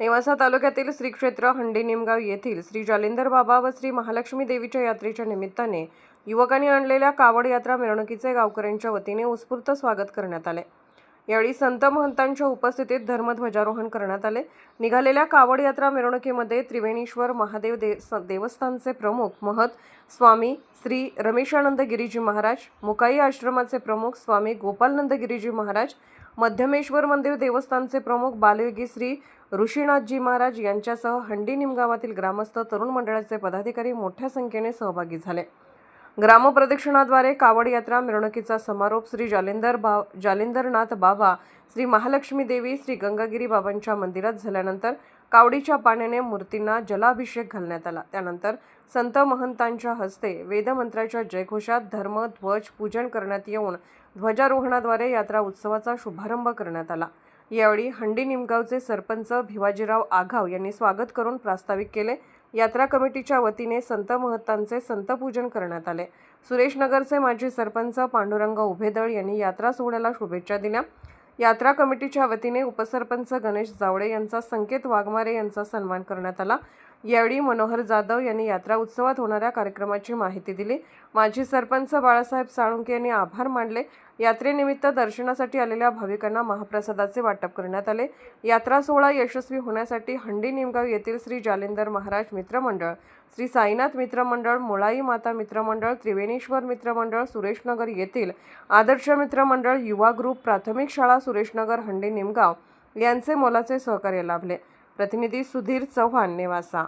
नेवासा तालुक्यातील श्री क्षेत्र हंडी निमगाव येथील श्री जालिंदर बाबा व श्री महालक्ष्मी देवीच्या यात्रेच्या निमित्ताने युवकांनी आणलेल्या कावड यात्रा मिरवणुकीचे गावकऱ्यांच्या वतीने उत्स्फूर्त स्वागत करण्यात आले. यावेळी संत महंतांच्या उपस्थितीत धर्मध्वजारोहण करण्यात आले. निघालेल्या कावड यात्रा मिरवणुकीमध्ये त्रिवेणीश्वर महादेव दे स- देवस्थानचे प्रमुख महत स्वामी श्री रमेशानंद गिरीजी महाराज मुकाई आश्रमाचे प्रमुख स्वामी गोपालनंद गिरीजी महाराज मध्यमेश्वर मंदिर देवस्थानचे प्रमुख बालयोगी श्री ऋषीनाथजी महाराज यांच्यासह हंडी निमगावातील ग्रामस्थ तरुण मंडळाचे पदाधिकारी मोठ्या संख्येने सहभागी झाले. ग्रामप्रदक्षिणाद्वारे कावड यात्रा मिरवणुकीचा समारोप श्री जालिंदर बा जालिंदरनाथ बाबा श्री महालक्ष्मी देवी श्री गंगागिरी बाबांच्या मंदिरात झाल्यानंतर कावडीच्या पाण्याने मूर्तींना जलाभिषेक घालण्यात आला. त्यानंतर संत महंतांच्या हस्ते वेदमंत्राच्या जयघोषात धर्म ध्वज पूजन करण्यात येऊन ध्वजारोहणाद्वारे यात्रा उत्सवाचा शुभारंभ करण्यात आला. यावेळी हंडी निमगावचे सरपंच भिवाजीराव आघाव यांनी स्वागत करून प्रास्ताविक केले. यात्रा कमिटीच्या वतीने संत महंतांचे संतपूजन करण्यात आले. सुरेशनगरचे माजी सरपंच पांडुरंग उभेदळ यांनी यात्रा सोहळ्याला शुभेच्छा दिल्या. यात्रा कमिटीच्या वतीने उपसरपंच गणेश जावडे यांचा संकेत वाघमारे यांचा सन्मान करण्यात आला. यावेळी मनोहर जाधव यांनी यात्रा उत्सवात होणाऱ्या कार्यक्रमाची माहिती दिली. माजी सरपंच बाळासाहेब साळुंके यांनी आभार मानले. यात्रेनिमित्त दर्शनासाठी आलेल्या भाविकांना महाप्रसादाचे वाटप करण्यात आले. यात्रा सोहळा यशस्वी होण्यासाठी हंडी निमगाव येथील श्री जालिंदर महाराज मित्रमंडळ श्री साईनाथ मित्रमंडळ मुळाई माता मित्रमंडळ त्रिवेणेश्वर मित्रमंडळ सुरेशनगर येथील आदर्श मित्रमंडळ युवा ग्रुप प्राथमिक शाळा सुरेशनगर हंडी निमगाव यांचे मोलाचे सहकार्य लाभले. प्रतिनिधी सुधीर चव्हाण नेवासा